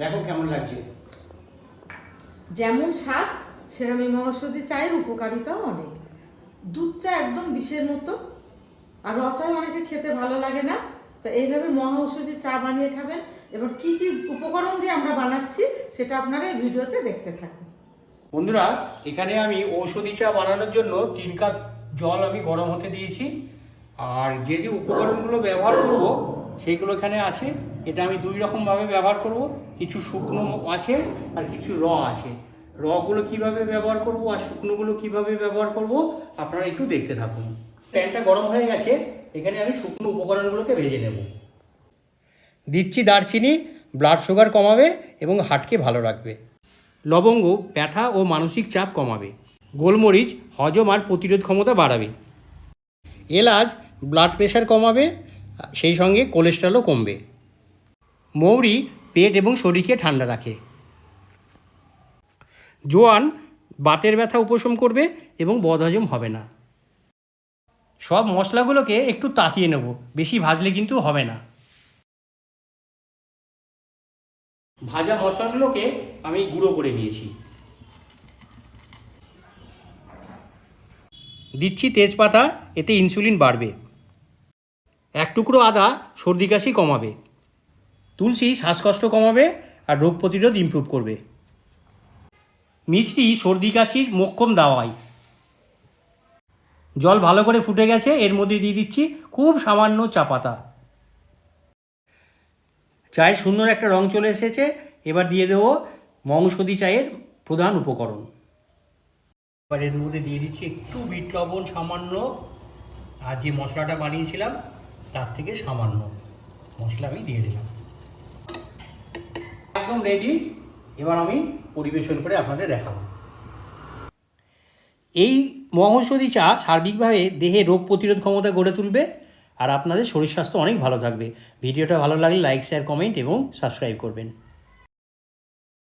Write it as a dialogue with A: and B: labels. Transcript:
A: দেখো কেমন লাগছে।
B: যেমন স্বাদ সেরকম এই মহাসদি চায়ের উপকারিতাও অনেক। দুধ চা একদম বিষের মতো আর র চাও অনেকে খেতে ভালো লাগে না। তো এইভাবে মহা ঔষধি চা বানিয়ে খাবেন। এবার কি কি উপকরণ দিয়ে আমরা বানাচ্ছি সেটা আপনারা এই ভিডিওতে দেখতে থাকুন।
A: বন্ধুরা এখানে আমি ঔষধি চা বানানোর জন্য তিন কাপ জল আমি গরম হতে দিয়েছি। আর যে যে উপকরণগুলো ব্যবহার করব সেইগুলো এখানে আছে। এটা আমি দুই রকমভাবে ব্যবহার করব। কিছু শুকনো আছে আর কিছু র আছে। রগুলো কীভাবে ব্যবহার করব আর শুকনোগুলো কীভাবে ব্যবহার করব আপনারা একটু দেখতে থাকুন। প্যানটা গরম হয়ে গেছে, এখানে আমি শুকনো উপকরণগুলোকে ভেজে নেব। দিচ্ছি দারচিনি ব্লাড সুগার কমাবে এবং হার্টকে ভালো রাখবে। লবঙ্গ, ব্যথা ও মানসিক চাপ কমাবে। গোলমরিচ, হজম আর প্রতিরোধ ক্ষমতা বাড়াবে। এলাচ ব্লাড প্রেশার কমাবে, সেই সঙ্গে কোলেস্ট্রলও কমবে। মৌরি পেট এবং শরীরকে ঠান্ডা রাখে। জোয়ান বাতের ব্যথা উপশম করবে এবং বদহজম হবে না। সব মশলাগুলোকে একটু তাতিয়ে নেব, বেশি ভাজলে কিন্তু হবে না। ভাজা মশলাগুলোকে আমি গুঁড়ো করে নিয়েছি। দিচ্ছি তেজপাতা, এতে ইনসুলিন বাড়বে। এক টুকরো আদা, সর্দি কাশি কমাবে। তুলসী শ্বাসকষ্ট কমাবে আর রোগ প্রতিরোধ ইমপ্রুভ করবে। মিষ্টি সর্দি কাশির মোক্ষম দাওয়াই। জল ভালো করে ফুটে গেছে, এর মধ্যে দিয়ে দিচ্ছি খুব সামান্য চা পাতা। চায়ের সুন্দর একটা রং চলে এসেছে, এবার দিয়ে দেবো মংসদি চায়ের প্রধান উপকরণ। এবার এর মধ্যে দিয়ে দিচ্ছি একটু বিট লবণ সামান্য, আর যে মশলাটা বানিয়েছিলাম তার থেকে সামান্য মশলা আমি দিয়ে দিলাম। একদম রেডি এবার আমি পরিবেশন করে আপনাদের দেখাবো। এই মহৌষধি চা সার্বিকভাবে দেহে রোগ প্রতিরোধ ক্ষমতা গড়ে তুলবে আর আপনাদের শরীর স্বাস্থ্য অনেক ভালো থাকবে। ভিডিওটা ভালো লাগলে লাইক শেয়ার কমেন্ট এবং সাবস্ক্রাইব করবেন।